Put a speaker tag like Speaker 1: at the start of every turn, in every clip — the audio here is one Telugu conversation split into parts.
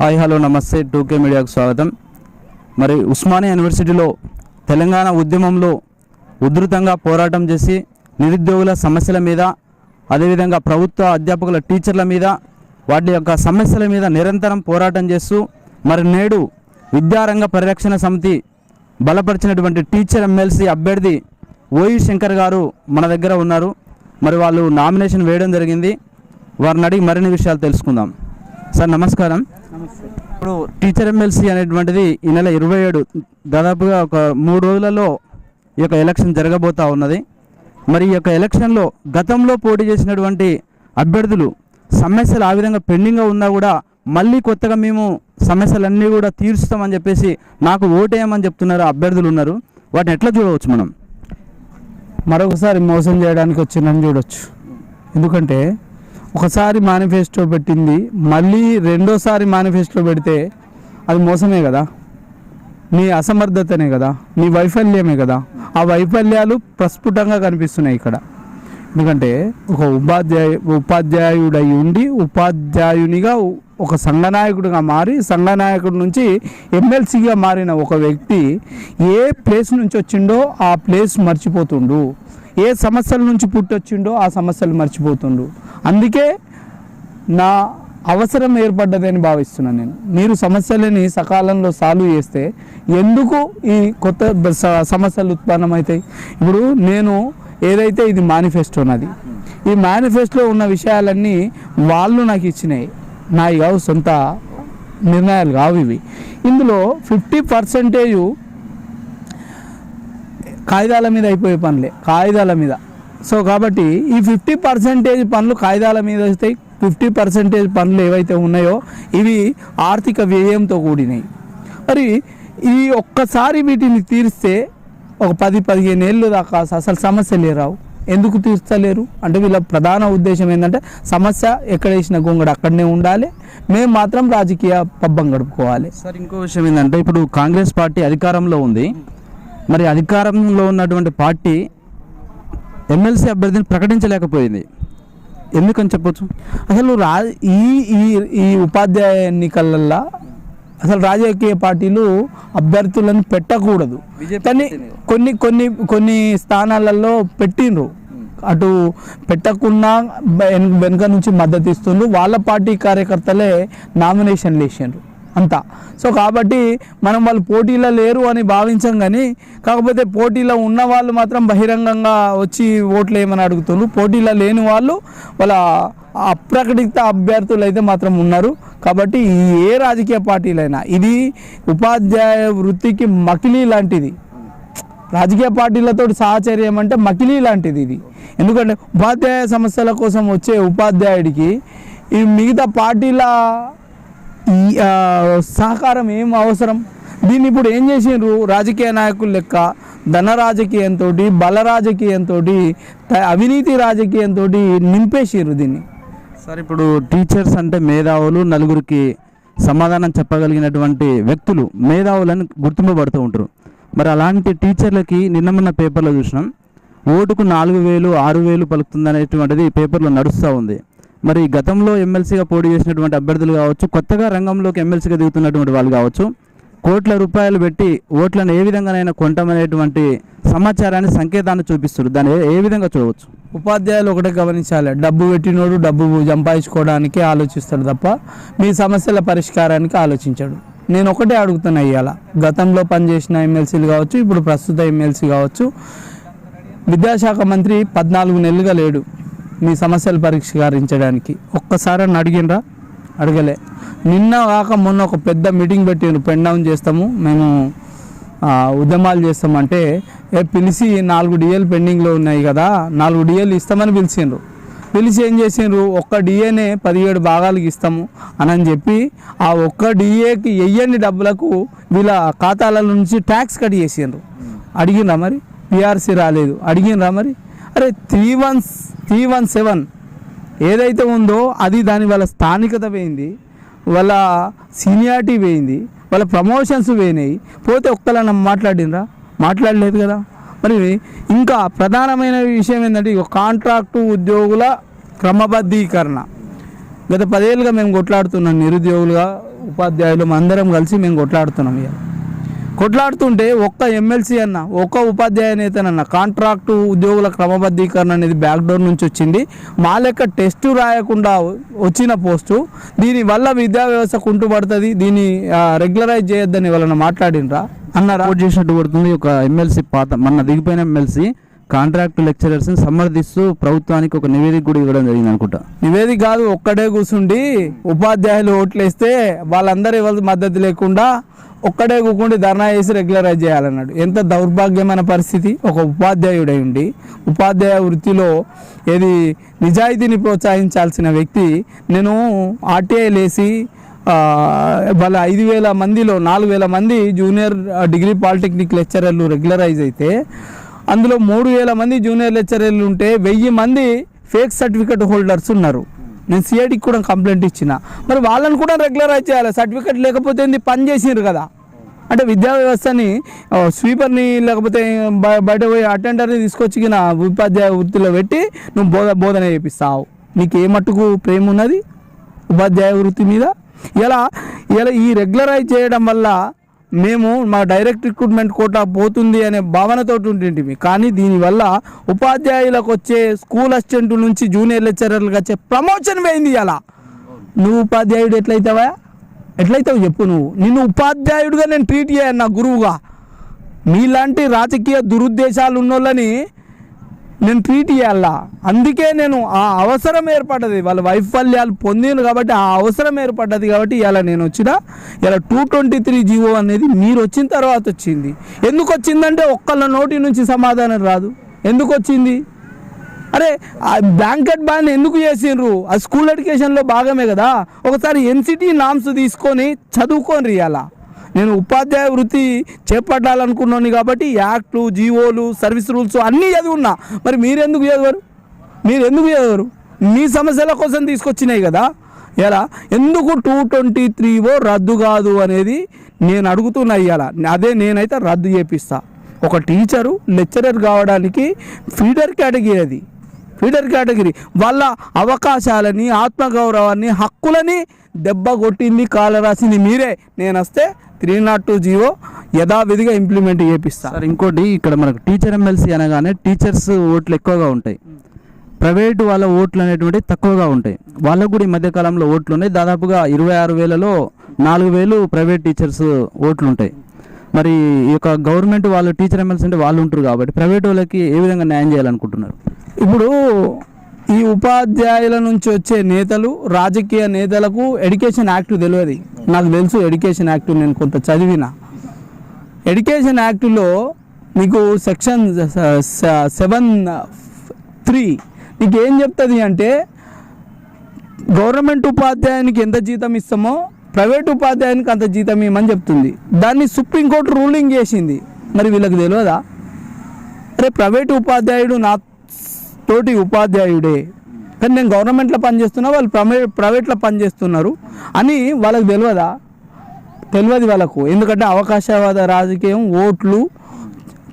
Speaker 1: హాయ్ హలో నమస్తే టూకే మీడియాకు స్వాగతం. మరి ఉస్మానియా యూనివర్సిటీలో తెలంగాణ ఉద్యమంలో ఉధృతంగా పోరాటం చేసి నిరుద్యోగుల సమస్యల మీద అదేవిధంగా ప్రభుత్వ అధ్యాపకుల టీచర్ల మీద వాటి యొక్క సమస్యల మీద నిరంతరం పోరాటం చేస్తూ మరి నేడు విద్యారంగ పరిరక్షణ సమితి బలపరిచినటువంటి టీచర్ ఎమ్మెల్సీ అభ్యర్థి ఓయి శంకర్ గారు మన దగ్గర ఉన్నారు. మరి వాళ్ళు నామినేషన్ వేయడం జరిగింది. వారిని అడిగి మరిన్ని విషయాలు తెలుసుకుందాం. సార్ నమస్కారం. ఇప్పుడు టీచర్ ఎమ్మెల్సీ అనేటువంటిది ఈ నెల ఇరవై ఏడు దాదాపుగా ఒక మూడు రోజులలో ఈ యొక్క ఎలక్షన్ జరగబోతా ఉన్నది. మరి ఈ యొక్క ఎలక్షన్లో గతంలో పోటీ చేసినటువంటి అభ్యర్థులు సమస్యలు ఆ విధంగా పెండింగ్గా ఉన్నా కూడా మళ్ళీ కొత్తగా మేము సమస్యలన్నీ కూడా తీరుస్తామని చెప్పేసి నాకు ఓటేయమని చెప్తున్నారు అభ్యర్థులు ఉన్నారు. వాటిని ఎట్లా చూడవచ్చు మనం?
Speaker 2: మరొకసారి మోసం చేయడానికి వచ్చిందని చూడవచ్చు ఎందుకంటే ఒకసారి మేనిఫెస్టో పెట్టింది మళ్ళీ రెండోసారి మేనిఫెస్టో పెడితే అది మోసమే కదా? నీ అసమర్థతనే కదా? నీ వైఫల్యమే కదా? ఆ వైఫల్యాలు ప్రస్ఫుటంగా కనిపిస్తున్నాయి ఇక్కడ. ఎందుకంటే ఒక ఉపాధ్యాయ ఉపాధ్యాయుడై ఉండి ఉపాధ్యాయునిగా ఒక సంఘనాయకుడిగా మారి సంఘనాయకుడి నుంచి ఎమ్మెల్సీగా మారిన ఒక వ్యక్తి ఏ ప్లేస్ నుంచి వచ్చిండో ఆ ప్లేస్ మర్చిపోతుండు. ఏ సమస్యల నుంచి పుట్టొచ్చిండో ఆ సమస్యలు మర్చిపోతుండు. అందుకే నా అవసరం ఏర్పడ్డదని భావిస్తున్నాను నేను. మీరు సమస్యలని సకాలంలో సాల్వ్ చేస్తే ఎందుకు ఈ కొత్త స- సమస్యలు ఉత్పన్నమవుతాయి? ఇప్పుడు నేను ఏదైతే ఇది మేనిఫెస్టో నాది ఈ మేనిఫెస్టోలో ఉన్న విషయాలన్నీ వాళ్ళు నాకు ఇచ్చినాయి. నాయి కావు సొంత నిర్ణయాలు కావు ఇవి. ఇందులో ఫిఫ్టీ పర్సెంటేజ్ కాగితాల మీద అయిపోయే పనులే కాగితాల మీద. సో కాబట్టి ఈ ఫిఫ్టీ పర్సెంటేజ్ పనులు కాగితాల మీద వస్తాయి. ఫిఫ్టీ పర్సెంటేజ్ పనులు ఏవైతే ఉన్నాయో ఇవి ఆర్థిక వ్యయంతో కూడినవి. మరి ఈ ఒక్కసారి వీటిని తీరిస్తే ఒక పది పదిహేను ఏళ్ళు దాకా అసలు సమస్యలే రావు ఎందుకు తీర్చలేరు? అంటే వీళ్ళ ప్రధాన ఉద్దేశం ఏంటంటే సమస్య ఎక్కడ వేసిన గొంగడు అక్కడనే ఉండాలి. మేము మాత్రం రాజకీయ పబ్బం గడుపుకోవాలి.
Speaker 1: సార్ ఇంకో విషయం ఏంటంటే ఇప్పుడు కాంగ్రెస్ పార్టీ అధికారంలో ఉంది. మరి అధికారంలో ఉన్నటువంటి పార్టీ ఎమ్మెల్సీ అభ్యర్థిని ప్రకటించలేకపోయింది. ఎందుకని చెప్పొచ్చు?
Speaker 2: అసలు రా ఈ ఈ ఈ ఉపాధ్యాయ ఎన్నికలల్లో అసలు రాజకీయ పార్టీలు అభ్యర్థులను పెట్టకూడదు. కానీ. కొన్ని కొన్ని కొన్ని స్థానాలలో పెట్టిండ్రు. అటు పెట్టకుండా వెన- వెనుక నుంచి మద్దతు ఇస్తుండ్రు వాళ్ళ పార్టీ కార్యకర్తలే నామినేషన్లు వేసిండ్రు. అంతా. సో కాబట్టి మనం వాళ్ళు పోటీలో లేరు అని భావించం కానీ కాకపోతే పోటీలో ఉన్న వాళ్ళు మాత్రం బహిరంగంగా వచ్చి ఓట్లు వేయమని అడుగుతున్నారు పోటీలో లేని వాళ్ళు వాళ్ళ అప్రకటిత అభ్యర్థులు అయితే మాత్రం ఉన్నారు. కాబట్టి ఏ రాజకీయ పార్టీలైనా ఇది ఉపాధ్యాయ వృత్తికి మకిలీ లాంటిది. రాజకీయ పార్టీలతో సహచర్యం అంటే మకిలీ లాంటిది ఇది. ఎందుకంటే ఉపాధ్యాయ సమస్యల కోసం వచ్చే ఉపాధ్యాయుడికి ఈ మిగతా పార్టీల ఈ, సహకారం ఏం అవసరం? దీన్ని ఇప్పుడు ఏం చేసిండ్రు? రాజకీయ నాయకుల లెక్క ధన రాజకీయంతో బల రాజకీయంతో అవినీతి రాజకీయంతో నింపేసిర్రు దీన్ని.
Speaker 1: సార్ ఇప్పుడు టీచర్స్ అంటే మేధావులు నలుగురికి సమాధానం చెప్పగలిగినటువంటి వ్యక్తులు మేధావులని గుర్తింపబడుతూ ఉంటారు. మరి అలాంటి టీచర్లకి నిన్న మొన్న పేపర్లో చూసినాం. ఓటుకు నాలుగు వేలు ఆరు వేలు పలుకుతుంది అనేటువంటిది పేపర్లో నడుస్తూ ఉంది. మరి గతంలో ఎమ్మెల్సీగా పోటీ చేసినటువంటి అభ్యర్థులు కావచ్చు కొత్తగా రంగంలోకి ఎమ్మెల్సీగా దిగుతున్నటువంటి వాళ్ళు కావచ్చు కోట్ల రూపాయలు పెట్టి ఓట్లను ఏ విధంగానైనా కొంటామనేటువంటి సమాచారాన్ని సంకేతాన్ని చూపిస్తారు దాన్ని ఏ- ఏ విధంగా చూడవచ్చు?
Speaker 2: ఉపాధ్యాయులు ఒకటే గమనించాలి. డబ్బు పెట్టినోడు డబ్బు సంపాదించుకోవడానికి ఆలోచిస్తాడు తప్ప మీ సమస్యల పరిష్కారానికి ఆలోచించాడు. నేను ఒకటే అడుగుతున్నా ఇవాళ గతంలో పనిచేసిన ఎమ్మెల్సీలు కావచ్చు ఇప్పుడు ప్రస్తుత ఎమ్మెల్సీ కావచ్చు విద్యాశాఖ మంత్రి పద్నాలుగు నెలలుగా లేడు. మీ సమస్యలు పరిష్కరించడానికి. ఒక్కసారి అని అడిగినరా అడగలే. నిన్న కాక మొన్న ఒక పెద్ద మీటింగ్ పెట్టిండ్రు పెన్ డౌన్ చేస్తాము మేము ఉద్యమాలు చేస్తామంటే ఏ పిలిచి నాలుగు డిఏలు పెండింగ్లో ఉన్నాయి కదా నాలుగు డిఏలు ఇస్తామని పిలిచిండ్రు. పిలిచి ఏం చేసిండ్రు? ఒక్క డిఏనే పదిహేడు భాగాలకు ఇస్తాము అని అని చెప్పి ఆ ఒక్క డిఏకి వెయ్యండి డబ్బులకు వీళ్ళ ఖాతాల నుంచి ట్యాక్స్ కట్ చేసిండ్రు. అడిగినరా మరి? పిఆర్సీ రాలేదు. అడిగినరా మరి? అరే three one three one seven ఏదైతే ఉందో అది దాని వాళ్ళ స్థానికత పోయింది వాళ్ళ సీనియారిటీ పోయింది వాళ్ళ ప్రమోషన్స్ పోయినాయి. పోతే ఒక్కలన్న మాట్లాడినరా మాట్లాడలేదు కదా? మరి ఇంకా ప్రధానమైన విషయం ఏంటంటే కాంట్రాక్టు ఉద్యోగుల క్రమబద్ధీకరణ. గత పదేళ్ళుగా మేము కొట్లాడుతున్నాం నిరుద్యోగులుగా ఉపాధ్యాయులు అందరం కలిసి మేము కొట్లాడుతున్నాం ఇక కొట్లాడుతుంటే ఒక్క ఎమ్మెల్సీ అన్న ఒక్క ఉపాధ్యాయ నేతనన్న కాంట్రాక్టు ఉద్యోగుల క్రమబద్ధీకరణ అనేది బ్యాక్డోర్ నుంచి వచ్చింది. మా లెక్క టెస్టు రాయకుండా వచ్చిన పోస్టు దీనివల్ల విద్యా వ్యవస్థ కుంటుపడుతుంది దీన్ని రెగ్యులరైజ్ చేయొద్దని వాళ్ళని మాట్లాడినరా? అన్నారా?
Speaker 1: చేసినట్టు పడుతుంది ఒక ఎమ్మెల్సీ పాత మొన్న దిగిపోయిన ఎమ్మెల్సీ కాంట్రాక్ట్ లెక్చరర్స్ సమర్థిస్తూ ప్రభుత్వానికి ఒక నివేదిక కూడా ఇవ్వడం జరిగింది అనుకుంటా.
Speaker 2: నివేదిక కాదు ఒక్కడే కూర్చుండి ఉపాధ్యాయులు ఓట్లేస్తే వాళ్ళందరూ మద్దతు లేకుండా ఒక్కడే కూకుండి ధర్నా చేసి రెగ్యులరైజ్ చేయాలన్నాడు. ఎంత దౌర్భాగ్యమైన పరిస్థితి. ఒక ఉపాధ్యాయుడై ఉండి ఉపాధ్యాయ వృత్తిలో ఏది నిజాయితీని ప్రోత్సహించాల్సిన వ్యక్తి నేను ఆర్టీఐ లేసి ఆ, వాళ్ళ ఐదు వేల మందిలో నాలుగు వేల మంది జూనియర్ డిగ్రీ పాలిటెక్నిక్ లెక్చరర్లు రెగ్యులరైజ్ అయితే అందులో మూడు వేల మంది జూనియర్ లెక్చరర్లు ఉంటే వెయ్యి మంది ఫేక్ సర్టిఫికెట్ హోల్డర్స్ ఉన్నారు. నేను సిఐడికి కూడా కంప్లైంట్ ఇచ్చిన. మరి వాళ్ళని కూడా రెగ్యులరైజ్ చేయాలి. సర్టిఫికెట్ లేకపోతే పని చేసినారు కదా. అంటే విద్యా వ్యవస్థని స్వీపర్ని లేకపోతే బయట పోయి అటెండర్ని తీసుకొచ్చి నా ఉపాధ్యాయ వృత్తిలో పెట్టి నువ్వు బోధ బోధన చేపిస్తావు. నీకు ఏ మట్టుకు ప్రేమ ఉన్నది? ఉపాధ్యాయ వృత్తి మీద? ఇలా ఇలా ఈ రెగ్యులరైజ్ చేయడం వల్ల మేము మా డైరెక్ట్ రిక్రూట్మెంట్ కోటా పోతుంది అనే భావనతో ఉంటుంటిమి కానీ దీనివల్ల ఉపాధ్యాయులకు వచ్చే స్కూల్ అసిస్టెంట్ నుంచి జూనియర్ లెక్చరర్లకు వచ్చే ప్రమోషన్ పోయింది అలా నువ్వు ఉపాధ్యాయుడు ఎట్లయితావా? ఎట్లయితావు చెప్పు నువ్వు. నిన్ను ఉపాధ్యాయుడిగా నేను ట్రీట్ చేయను నా గురువుగా. మీలాంటి రాజకీయ దురుద్దేశాలు ఉన్నోళ్ళని నేను ట్రీట్ చేయాలా? అందుకే నేను ఆ అవసరం ఏర్పడ్డది. వాళ్ళ వైఫల్యాలు పొందిను కాబట్టి ఆ అవసరం ఏర్పడ్డది కాబట్టి ఇలా నేను వచ్చిన ఇలా టూ ట్వంటీ త్రీ జీవో అనేది మీరు వచ్చిన తర్వాత వచ్చింది. ఎందుకు వచ్చిందంటే ఒక్కళ్ళ నోటి నుంచి సమాధానం రాదు. ఎందుకు వచ్చింది? అరే ఆ బ్లాంకెట్ బ్యాన్ ఎందుకు చేసిండ్రు? అది స్కూల్ ఎడ్యుకేషన్లో భాగమే కదా. ఒకసారి ఎన్సిటీ నామ్స్ తీసుకొని చదువుకొని రియాలా నేను ఉపాధ్యాయ వృత్తి చేపట్టాలనుకున్నాను కాబట్టి యాక్ట్లు జీవోలు సర్వీస్ రూల్స్ అన్నీ చదువున్నా. మరి మీరెందుకు చదవరు? మీరు ఎందుకు చదవరు? మీ సమస్యల కోసం తీసుకొచ్చినాయి కదా. ఎలా? ఎందుకు టూ ట్వంటీ త్రీ ఓ రద్దు కాదు అనేది నేను అడుగుతున్నా ఇవాళ అదే నేనైతే రద్దు చేపిస్తా. ఒక టీచరు లెక్చరర్ కావడానికి ఫీడర్ కేటగిరీ అది. Feeder category. వాళ్ళ అవకాశాలని ఆత్మగౌరవాన్ని హక్కులని దెబ్బ కొట్టింది కాల రాసింది మీరే. నేను వస్తే త్రీ నాట్ టూ జీవో యథావిధిగా ఇంప్లిమెంట్ చేపిస్తా.
Speaker 1: సార్ ఇంకోటి ఇక్కడ మనకు టీచర్ ఎమ్మెల్సీ అనగానే టీచర్స్ ఓట్లు ఎక్కువగా ఉంటాయి. ప్రైవేటు వాళ్ళ ఓట్లు అనేటువంటి తక్కువగా ఉంటాయి. వాళ్ళకు కూడా ఈ మధ్య కాలంలో ఓట్లు ఉన్నాయి. దాదాపుగా ఇరవై ఆరు వేలలో నాలుగు వేలు ప్రైవేట్ టీచర్స్ ఓట్లు ఉంటాయి. మరి ఈ యొక్క గవర్నమెంట్ వాళ్ళు టీచర్ ఎమ్మెల్సీ అంటే వాళ్ళు ఉంటారు కాబట్టి ప్రైవేట్ వాళ్ళకి ఏ విధంగా న్యాయం చేయాలనుకుంటున్నారు?
Speaker 2: ఇప్పుడు ఈ ఉపాధ్యాయుల నుంచి వచ్చే నేతలు రాజకీయ నేతలకు ఎడ్యుకేషన్ యాక్ట్ తెలియదు. నాకు తెలుసు ఎడ్యుకేషన్ యాక్ట్ నేను కొంత చదివిన. ఎడ్యుకేషన్ యాక్ట్లో నీకు సెక్షన్ సెవెన్ త్రీ నీకు ఏం చెప్తుంది అంటే గవర్నమెంట్ ఉపాధ్యాయునికి ఎంత జీతం ఇస్తామో ప్రైవేట్ ఉపాధ్యాయునికి అంత జీతం ఇవ్వమని చెప్తుంది. దాన్ని సుప్రీంకోర్టు రూలింగ్ చేసింది. మరి వీళ్ళకి తెలియదా? అరే ప్రైవేట్ ఉపాధ్యాయుడు నా తోటి ఉపాధ్యాయుడే. కానీ నేను గవర్నమెంట్లో పనిచేస్తున్నా వాళ్ళు ప్రైవేట్ ప్రైవేట్లో పనిచేస్తున్నారు అని వాళ్ళకి తెలియదా? తెలియదు వాళ్ళకు. ఎందుకంటే అవకాశవాద రాజకీయం ఓట్లు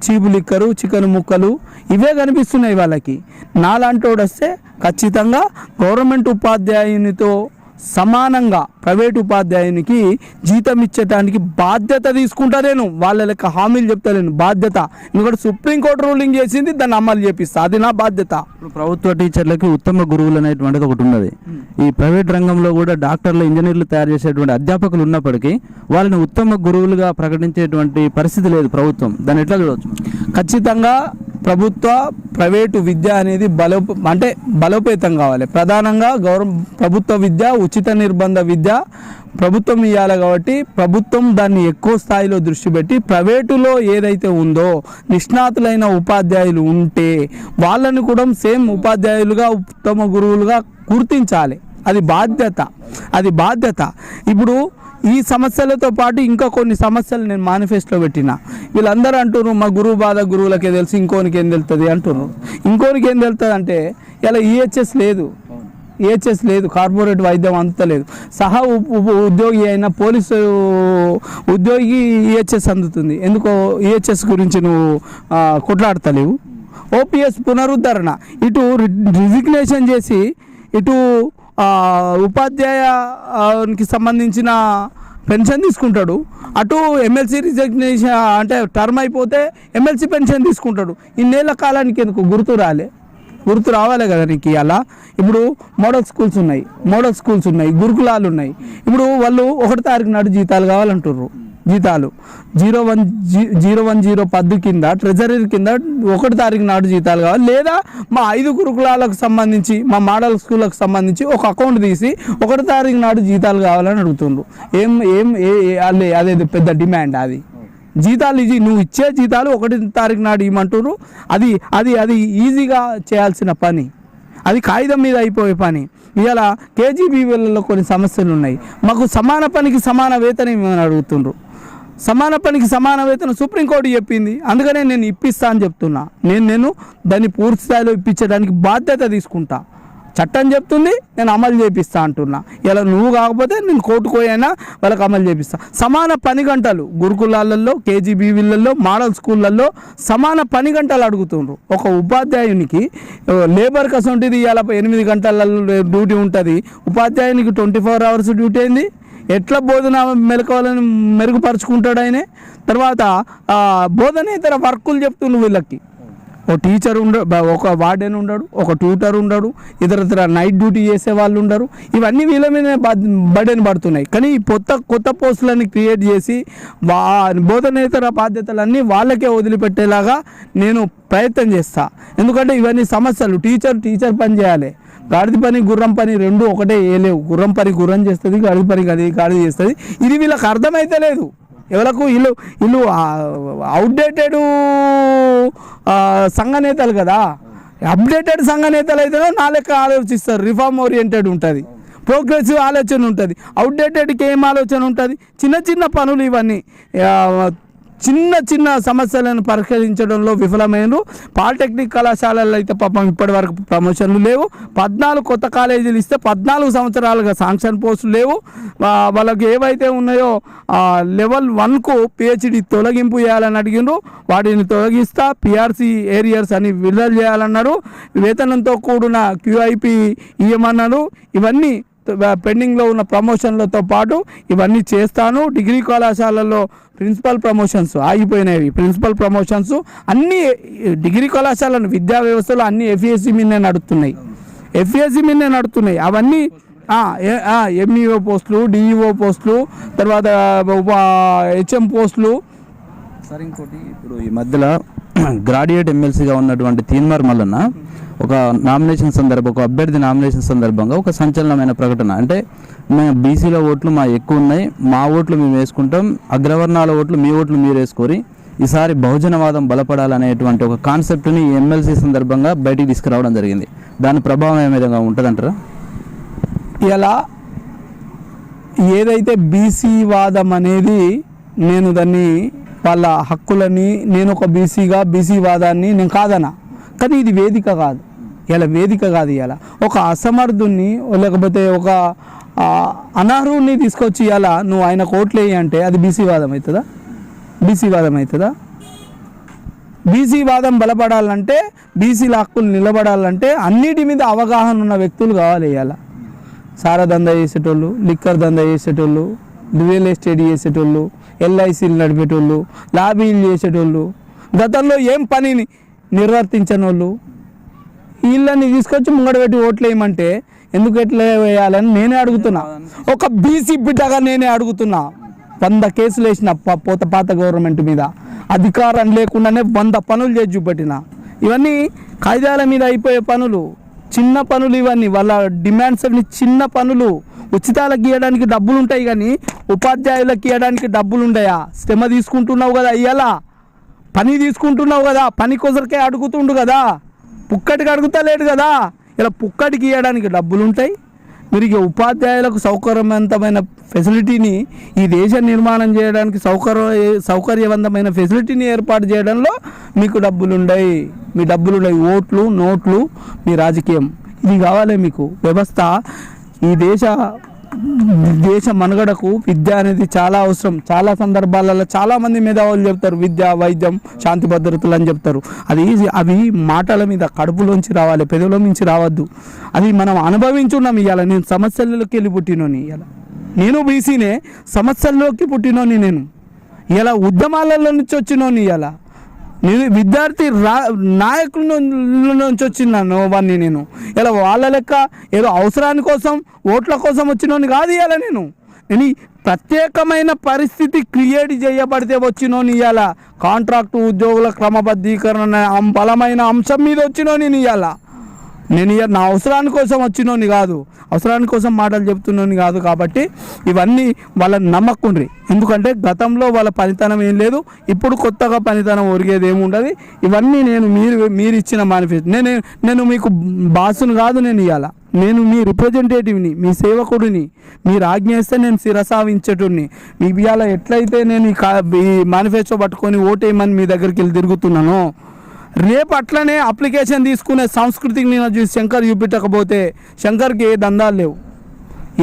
Speaker 2: చీపు లిక్కరు చికెన్ ముక్కలు ఇవే కనిపిస్తున్నాయి వాళ్ళకి. నాలాంటోడు వస్తే ఖచ్చితంగా గవర్నమెంట్ ఉపాధ్యాయునితో సమానంగా ప్రైవేట్ ఉపాధ్యాయునికి జీతం ఇచ్చేటానికి బాధ్యత తీసుకుంటా నేను. వాళ్ళ లెక్క హామీలు చెప్తలేను బాధ్యత. ఎందుకంటే సుప్రీంకోర్టు రూలింగ్ చేసింది దాన్ని అమలు చేపిస్తా. అది నా బాధ్యత.
Speaker 1: ఇప్పుడు ప్రభుత్వ టీచర్లకి ఉత్తమ గురువులు అనేటువంటిది ఒకటి ఉన్నది. ఈ ప్రైవేట్ రంగంలో కూడా డాక్టర్లు ఇంజనీర్లు తయారు చేసేటువంటి అధ్యాపకులు ఉన్నప్పటికీ వాళ్ళని ఉత్తమ గురువులుగా ప్రకటించేటువంటి పరిస్థితి లేదు ప్రభుత్వం. దాన్ని ఎట్లా చూడవచ్చు?
Speaker 2: ఖచ్చితంగా ప్రభుత్వ ప్రైవేటు విద్య అనేది బలో అంటే బలోపేతం కావాలి. ప్రధానంగా గౌరవ ప్రభుత్వ విద్య ఉచిత నిర్బంధ విద్య ప్రభుత్వం ఇవ్వాలి కాబట్టి ప్రభుత్వం దాన్ని ఎక్కువ స్థాయిలో దృష్టి పెట్టి ప్రైవేటులో ఏదైతే ఉందో నిష్ణాతులైన ఉపాధ్యాయులు ఉంటే వాళ్ళని కూడా సేమ్ ఉపాధ్యాయులుగా ఉత్తమ గురువులుగా గుర్తించాలి. అది బాధ్యత. అది బాధ్యత. ఇప్పుడు ఈ సమస్యలతో పాటు ఇంకా కొన్ని సమస్యలు నేను మేనిఫెస్టోలో పెట్టిన. వీళ్ళందరూ అంటున్నారు మా గురువు బాధ గురువులకే తెలుసు ఇంకోనికి ఏం తెలుస్తుంది? అంటున్నారు ఇంకోనికి ఏం తెలుస్తుంది అంటే ఇలా ఈహెచ్ఎస్ లేదు. ఈహెచ్ఎస్ లేదు కార్పొరేట్ వైద్యం అందుతలేదు సహా ఉప్- ఉద్యోగి అయిన పోలీసు ఉద్యోగి ఈహెచ్ఎస్ అందుతుంది. ఎందుకో ఈహెచ్ఎస్ గురించి నువ్వు కొట్లాడతలేవు. ఓపీఎస్ పునరుద్ధరణ. ఇటు రిజిగ్నేషన్ చేసి ఇటు ఉపాధ్యాయానికి సంబంధించిన పెన్షన్ తీసుకుంటాడు. అటు ఎమ్మెల్సీ రిజగ్నేషన్ అంటే టర్మ్ అయిపోతే ఎమ్మెల్సీ పెన్షన్ తీసుకుంటాడు. ఇన్నేళ్ళ కాలానికి ఎందుకు గుర్తు రాలే? గుర్తు రావాలి కదా నీకు ఇలా ఇప్పుడు మోడల్ స్కూల్స్ ఉన్నాయి. మోడల్ స్కూల్స్ ఉన్నాయి. గురుకులాలు ఉన్నాయి. ఇప్పుడు వాళ్ళు ఒకటి తారీఖు నాడు జీతాలు కావాలంటుర్రు. జీతాలు. Zero one G zero one zero పద్దు కింద ట్రెజరీ కింద ఒకటి తారీఖు నాడు జీతాలు కావాలి. లేదా మా ఐదు గురుకులాలకు సంబంధించి మా మోడల్ స్కూళ్ళకు సంబంధించి ఒక అకౌంట్ తీసి ఒకటి తారీఖు నాడు జీతాలు కావాలని అడుగుతుండ్రు. ఏం ఏం ఏ ఏ- అదే అదే పెద్ద డిమాండ్ అది. జీతాలు ఇది నువ్వు ఇచ్చే జీతాలు ఒకటి తారీఖు నాడు ఇవ్వమంటున్నారు అది అది అది ఈజీగా చేయాల్సిన పని. అది కాగితం మీద అయిపోయే పని. ఇవాళ కేజీబీవీలలో కొన్ని సమస్యలు ఉన్నాయి. మాకు సమాన పనికి సమాన వేతనం ఇవ్వమని అడుగుతుండ్రు. సమాన పనికి సమాన వేతనం సుప్రీంకోర్టు చెప్పింది. అందుకనే నేను ఇప్పిస్తా అని చెప్తున్నా. నేను నేను దాన్ని పూర్తి స్థాయిలో ఇప్పించడానికి బాధ్యత తీసుకుంటా. చట్టం చెప్తుంది నేను అమలు చేపిస్తా అంటున్నా. ఇలా నువ్వు కాకపోతే నేను కోర్టుకు పోయినా వాళ్ళకి అమలు చేపిస్తా. సమాన పని గంటలు గురుకులాలలో కేజీబీవీలలో మోడల్ స్కూళ్ళల్లో సమాన పని గంటలు అడుగుతుండ్రు. ఒక ఉపాధ్యాయునికి లేబర్ కసంటిది ఇవాళ ఎనిమిది గంటల డ్యూటీ ఉంటుంది. ఉపాధ్యాయునికి ట్వంటీ ఫోర్ అవర్స్ డ్యూటీ అయింది ఎట్లా బోధన మెలకవాలని మెరుగుపరుచుకుంటాడు ఆయన? తర్వాత బోధనేతర వర్కులు చెప్తుండు వీళ్ళకి. ఒక టీచర్ ఉండ ఒక వార్డెన్ ఉండడు ఒక ట్యూటర్ ఉండడు ఇతర ఇతర నైట్ డ్యూటీ చేసే వాళ్ళు ఉండరు. ఇవన్నీ వీళ్ళ మీద బడెన్ పడుతున్నాయి. కానీ ఈ కొత్త కొత్త పోస్టులని క్రియేట్ చేసి వా బోధనేతర బాధ్యతలన్నీ వాళ్ళకే వదిలిపెట్టేలాగా నేను ప్రయత్నం చేస్తా. ఎందుకంటే ఇవన్నీ సమస్యలు. టీచర్ టీచర్ పని చేయాలి. గాడిద పని గుర్రం పని రెండు ఒకటే వేయలేవు గుర్రం పని గుర్రం చేస్తుంది గాడిద పని గది గాడిద చేస్తుంది. ఇది వీళ్ళకి అర్థమైతే లేదు. ఎవరకు వీళ్ళు వీళ్ళు అవుట్డేటెడ్ సంఘ నేతలు కదా. అప్డేటెడ్ సంఘ నేతలు అయితేనే నా లెక్క ఆలోచిస్తారు. రిఫార్మ్ ఓరియంటెడ్ ఉంటుంది. ప్రోగ్రెసివ్ ఆలోచన ఉంటుంది. అవుట్డేటెడ్కి ఏం ఆలోచన ఉంటుంది? చిన్న చిన్న పనులు ఇవన్నీ. చిన్న చిన్న సమస్యలను పరిష్కరించడంలో విఫలమైనరు. పాలిటెక్నిక్ కళాశాలల్లో అయితే పాపం ఇప్పటివరకు ప్రమోషన్లు లేవు. పద్నాలుగు కొత్త కాలేజీలు ఇస్తే పద్నాలుగు సంవత్సరాలుగా శాంక్షన్ పోస్టులు లేవు. వాళ్ళకి ఏవైతే ఉన్నాయో లెవెల్ వన్కు పిహెచ్డి తొలగింపు చేయాలని అడిగిండ్రు. వాటిని తొలగిస్తా పిఆర్సీ ఏరియర్స్ అని విడుదల చేయాలన్నారు. వేతనంతో కూడిన క్యూఐపి ఇవ్వమన్నారు ఇవన్నీ పెండింగ్లో ఉన్న ప్రమోషన్లతో పాటు ఇవన్నీ చేస్తాను. డిగ్రీ కళాశాలలో ప్రిన్సిపల్ ప్రమోషన్స్ ఆగిపోయినవి ప్రిన్సిపల్ ప్రమోషన్స్ అన్ని డిగ్రీ కళాశాలను విద్యా వ్యవస్థలో అన్ని ఎఫ్ఈఎస్సి మీదనే నడుస్తున్నాయి. ఎఫ్ఏసి మీదనే నడుస్తున్నాయి. అవన్నీ ఎంఈఓ పోస్టులు డిఈఓ పోస్టులు తర్వాత హెచ్ఎం పోస్టులు.
Speaker 1: సార్ ఇంకోటి ఇప్పుడు ఈ మధ్యలో గ్రాడ్యుయేట్ ఎమ్మెల్సీగా ఉన్నటువంటి తీన్మార్ మల్లన్న ఒక నామినేషన్ సందర్భం ఒక అభ్యర్థి నామినేషన్ సందర్భంగా ఒక సంచలనమైన ప్రకటన. అంటే మేము బీసీల ఓట్లు మా ఎక్కువ ఉన్నాయి మా ఓట్లు మేము వేసుకుంటాం అగ్రవర్ణాల ఓట్లు మీ ఓట్లు మీరు వేసుకొని ఈసారి బహుజనవాదం బలపడాలనేటువంటి ఒక కాన్సెప్ట్ని ఎమ్మెల్సీ సందర్భంగా బయటికి తీసుకురావడం జరిగింది. దాని ప్రభావం ఏ విధంగా ఉంటుందంటారా?
Speaker 2: ఇలా ఏదైతే బీసీ వాదం అనేది నేను దాన్ని వాళ్ళ హక్కులని నేను ఒక బీసీగా బీసీ వాదాన్ని నేను కాదనా? కానీ ఇది వేదిక కాదు. ఇలా వేదిక కాదు ఇలా ఒక అసమర్థుణ్ణి లేకపోతే ఒక ఆ, అనర్హుణ్ణి తీసుకొచ్చి ఇలా నువ్వు ఆయన కోట్లేయి అంటే అది బీసీ వాదం అవుతుందా? బీసీ వాదం అవుతుందా? బీసీ వాదం బలపడాలంటే బీసీల హక్కులు నిలబడాలంటే అన్నిటి మీద అవగాహన ఉన్న వ్యక్తులు కావాలి ఇవాళ. సారా దందా చేసేటోళ్ళు లిక్కర్ దందా చేసేటోళ్ళు రియల్ ఎస్టేట్ చేసేటోళ్ళు ఎల్ఐసీలు నడిపేటోళ్ళు లాబీలు చేసేటోళ్ళు గతంలో ఏం పనిని నిర్వర్తించని వాళ్ళు వీళ్ళని తీసుకొచ్చి ముంగడ పెట్టి ఓట్లు వేయమంటే ఎందుకు ఎట్లా వేయాలని నేనే అడుగుతున్నా. ఒక బీసీ బిడ్డగా నేనే అడుగుతున్నా. వంద కేసులు వేసిన ప- పోత పాత గవర్నమెంట్ మీద అధికారం లేకుండానే వంద పనులు చేసి చూపెట్టిన. ఇవన్నీ కాగితాల మీద అయిపోయే పనులు. చిన్న పనులు ఇవన్నీ. వాళ్ళ డిమాండ్స్ అన్ని చిన్న పనులు. ఉచితాలకు ఇవ్వడానికి డబ్బులు ఉంటాయి కానీ ఉపాధ్యాయులకు ఇవ్వడానికి డబ్బులు ఉండయా శ్రమ తీసుకుంటున్నావు కదా ఇయ్యాలా. పని తీసుకుంటున్నావు కదా. పని కొసరికే అడుగుతుండు కదా. పుక్కటికి అడుగుతలేడు కదా. ఇలా పుక్కటికి ఇవ్వడానికి డబ్బులు ఉంటాయి మీరు ఇక ఉపాధ్యాయులకు సౌకర్యవంతమైన ఫెసిలిటీని ఈ దేశ నిర్మాణం చేయడానికి సౌకర్య సౌకర్యవంతమైన ఫెసిలిటీని ఏర్పాటు చేయడంలో మీకు డబ్బులు ఉండయి మీ డబ్బులు ఉన్నాయి ఓట్లు నోట్లు మీ రాజకీయం. ఇది కావాలి మీకు. వ్యవస్థ ఈ దేశ దేశ మనుగడకు విద్య అనేది చాలా అవసరం. చాలా సందర్భాలలో చాలా మంది మేధావులు చెప్తారు విద్య వైద్యం శాంతి భద్రతలు అని చెప్తారు. అది అవి మాటల మీద కడుపులోంచి రావాలి పెదవుల నుంచి రావద్దు. అది మనం అనుభవించున్నాం ఇవాళ నేను సమస్యలలోకి వెళ్ళి పుట్టినోని ఇవాళ నేను బీసీనే సమస్యల్లోకి పుట్టినోని నేను. ఇలా ఉద్యమాలలో నుంచి వచ్చినోని ఇలా విద్యార్థి రా నాయకుల నుంచి వచ్చినాను వాడిని నేను. ఇలా వాళ్ళ లెక్క ఏదో అవసరాని కోసం ఓట్ల కోసం వచ్చినోని కాదు ఇలా నేను. నేను ప్రత్యేకమైన పరిస్థితి క్రియేట్ చేయబడితే వచ్చినోని ఇవాళ కాంట్రాక్టు ఉద్యోగుల క్రమబద్ధీకరణ బలమైన అంశం మీద వచ్చినోని ఇవాళ నేను ఇక నా అవసరాని కోసం వచ్చినోని కాదు. అవసరాని కోసం మాటలు చెప్తున్నోని కాదు కాబట్టి ఇవన్నీ వాళ్ళని నమ్మకుండ్రి. ఎందుకంటే గతంలో వాళ్ళ పనితనం ఏం లేదు ఇప్పుడు కొత్తగా పనితనం ఒరిగేది ఏముండదు. ఇవన్నీ నేను మీరు మీరు ఇచ్చిన మేనిఫెస్టో నేను నేను మీకు బాసును కాదు నేను ఇవ్వాలా నేను మీ రిప్రజెంటేటివ్ని మీ సేవకుడిని మీరు ఆజ్ఞేస్తే నేను శిరసావించేటుడిని మీ ఇవాళ ఎట్లయితే నేను ఈ ఈ మేనిఫెస్టో పట్టుకొని ఓటేయమని మీ దగ్గరికి వెళ్ళి తిరుగుతున్నానో రేపు అట్లనే అప్లికేషన్ తీసుకునే సంస్కృతికి నేను చూసి శంకర్ చూపించకపోతే శంకర్కి ఏ దందాలు లేవు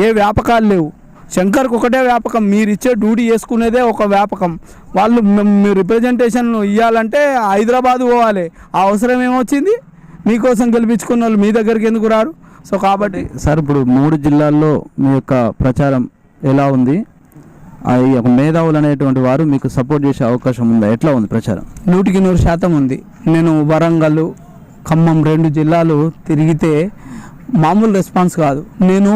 Speaker 2: ఏ వ్యాపకాలు లేవు. శంకర్కి ఒకటే వ్యాపకం మీరు ఇచ్చే డ్యూటీ చేసుకునేదే ఒక వ్యాపకం. వాళ్ళు మీ రిప్రజెంటేషన్ ఇవ్వాలంటే హైదరాబాద్ పోవాలి. ఆ అవసరం ఏమొచ్చింది? మీకోసం గెలిపించుకున్న వాళ్ళు మీ దగ్గరికి ఎందుకు రారు? సో కాబట్టి
Speaker 1: సార్ ఇప్పుడు మూడు జిల్లాల్లో మీ యొక్క ప్రచారం ఎలా ఉంది? ఈ యొక్క మేధావులు అనేటువంటి వారు మీకు సపోర్ట్ చేసే అవకాశం ఉందా? ఎట్లా ఉంది ప్రచారం?
Speaker 2: నూటికి నూరు శాతం ఉంది. నేను వరంగల్ ఖమ్మం రెండు జిల్లాలు తిరిగితే మామూలు రెస్పాన్స్ కాదు. నేను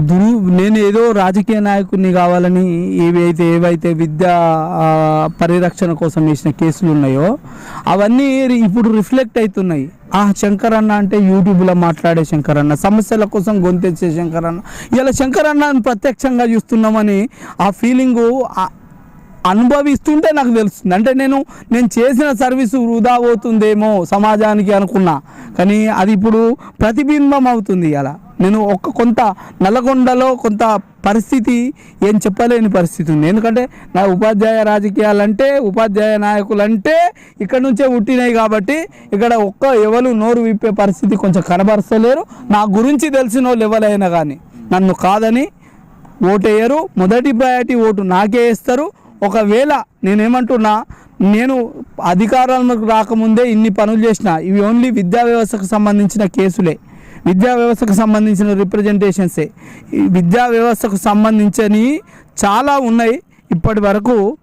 Speaker 2: దురు నేను ఏదో రాజకీయ నాయకుడిని కావాలని ఏవైతే ఏవైతే విద్యా పరిరక్షణ కోసం వేసిన కేసులు ఉన్నాయో అవన్నీ ఇప్పుడు రిఫ్లెక్ట్ అవుతున్నాయి. ఆ శంకరన్న అంటే యూట్యూబ్లో మాట్లాడే శంకర్ అన్న సమస్యల కోసం గొంతెచ్చే శంకరన్న ఇలా శంకర్ ప్రత్యక్షంగా చూస్తున్నామని ఆ ఫీలింగు అనుభవిస్తుంటే నాకు తెలుస్తుంది. అంటే నేను నేను చేసిన సర్వీసు వృధా అవుతుందేమో సమాజానికి అనుకున్నా. కానీ అది ఇప్పుడు ప్రతిబింబం అవుతుంది అలా. నేను ఒక కొంత నల్లగొండలో కొంత పరిస్థితి ఏం చెప్పలేని పరిస్థితి ఉంది. ఎందుకంటే నా ఉపాధ్యాయ రాజకీయాలంటే ఉపాధ్యాయ నాయకులంటే ఇక్కడ నుంచే పుట్టినాయి కాబట్టి ఇక్కడ ఒక్క ఎవరు నోరు విప్పే పరిస్థితి కొంచెం కనబరచలేరు. నా గురించి తెలిసిన వాళ్ళు ఎవరైనా కానీ నన్ను కాదని ఓటేయరు. మొదటి ప్రయారిటీ ఓటు నాకే వేస్తారు ఒకవేళ నేనేమంటున్నా నేను అధికారంలోకి రాకముందే ఇన్ని పనులు చేసిన ఇవి ఓన్లీ విద్యా వ్యవస్థకు సంబంధించిన కేసులే. విద్యా వ్యవస్థకు సంబంధించిన రిప్రజెంటేషన్సే ఈ విద్యా వ్యవస్థకు సంబంధించని చాలా ఉన్నాయి. ఇప్పటి వరకు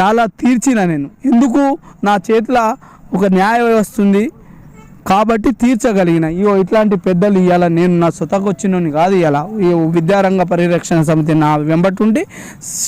Speaker 2: చాలా తీర్చిన నేను. ఎందుకు? నా చేతిలో ఒక న్యాయ వ్యవస్థ ఉంది. కాబట్టి తీర్చగలిగిన ఇగో ఇట్లాంటి పెద్దలు ఇవాళ నేను నా సొతకొచ్చినని కాదు ఇవాళ ఈ విద్యారంగ పరిరక్షణ సమితి నా వెంబటుండి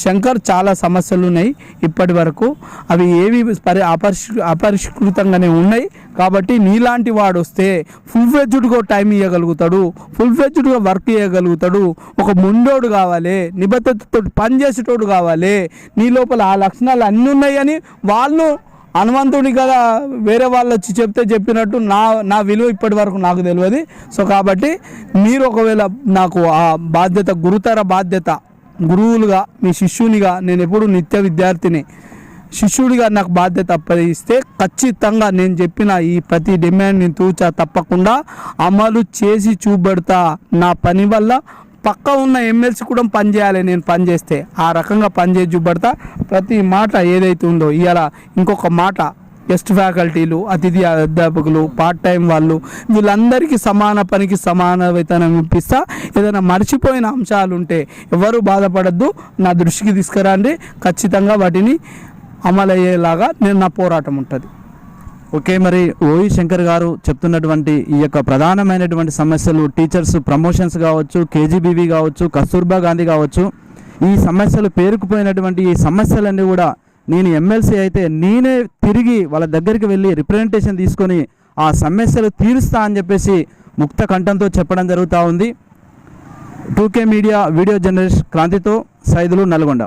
Speaker 2: శంకర్ చాలా సమస్యలు ఉన్నాయి ఇప్పటి వరకు. అవి ఏవి పరి అపరిష్ అపరిష్కృతంగానే ఉన్నాయి. కాబట్టి నీలాంటి వాడు వస్తే ఫుల్ ఫ్లెజ్డ్గా టైం ఇవ్వగలుగుతాడు ఫుల్ ఫ్లెజ్డ్గా వర్క్ చేయగలుగుతాడు ఒక ముండోడు కావాలి నిబద్ధతతో పనిచేసేటోడు కావాలి. నీ లోపల ఆ లక్షణాలు అన్నీ ఉన్నాయని వాళ్ళు హనుమంతుడి కదా వేరే వాళ్ళు వచ్చి చెప్తే చెప్పినట్టు నా నా విలువ ఇప్పటి వరకు నాకు తెలియదు. సో కాబట్టి మీరు ఒకవేళ నాకు ఆ బాధ్యత గురుతర బాధ్యత గురువులుగా మీ శిష్యునిగా నేను ఎప్పుడు నిత్య విద్యార్థిని శిష్యుడిగా నాకు బాధ్యత అప్పగిస్తే ఖచ్చితంగా నేను చెప్పిన ఈ ప్రతి డిమాండ్ నేను తూచా తప్పకుండా అమలు చేసి చూపెడతా నా పని వల్ల పక్క ఉన్న ఎమ్మెల్సీ కూడా పనిచేయాలి నేను పనిచేస్తే ఆ రకంగా పనిచేసి చూపడతా చూపెడతా. ప్రతి మాట ఏదైతే ఉందో ఇవాళ ఇంకొక మాట గెస్ట్ ఫ్యాకల్టీలు అతిథి అధ్యాపకులు పార్ట్ టైం వాళ్ళు వీళ్ళందరికీ సమాన పనికి సమాన వేతనం ఇప్పిస్తా. ఏదైనా మర్చిపోయిన అంశాలు ఉంటే ఎవరు బాధపడద్దు. నా దృష్టికి తీసుకురండి. ఖచ్చితంగా వాటిని అమలయ్యేలాగా నేను నా పోరాటం ఉంటుంది.
Speaker 1: ఓకే మరి ఓయి శంకర్ గారు చెప్తున్నటువంటి ఈ యొక్క ప్రధానమైనటువంటి సమస్యలు టీచర్స్ ప్రమోషన్స్ కావచ్చు కేజీబీవీ కావచ్చు కస్తూర్బా గాంధీ కావచ్చు ఈ సమస్యలు పేరుకుపోయినటువంటి ఈ సమస్యలన్నీ కూడా నేను ఎమ్మెల్సీ అయితే నేనే తిరిగి వాళ్ళ దగ్గరికి వెళ్ళి రిప్రజెంటేషన్ తీసుకొని ఆ సమస్యలు తీరుస్తా అని చెప్పేసి ముక్త కంఠంతో చెప్పడం జరుగుతూ ఉంది. Two K media video journalist క్రాంతితో Saidulu Nalgonda.